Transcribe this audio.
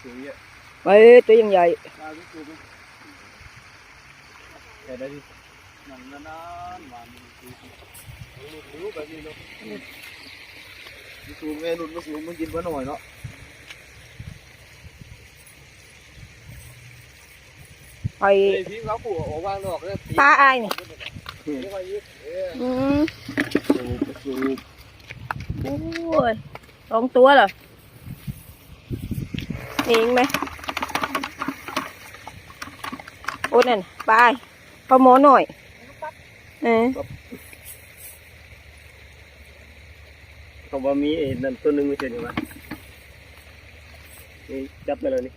Ini apa. ไปสูงเยอะไปตัวยังใหญ่ได้ไปสูงไหมแต่ได้ดินั่นนานๆวันรู้แบบนี้เนาะสูงไงนุ่นมาสูงมันกินมาหน่อยเนาะไปไอ้พี่เขาปลูกออกวางดอกเนี่ยปลาอายนี่เรียกว่าอีกเอออืมสูบสูบโอ้ยสองตัวเหรอเองไหม โอ้นั่นปปลาหมอหน่อยเออเขาว่ามีไอ้นั่นตัวหนึงไม่ใช่หรือวะนี่จับไปเลยนี่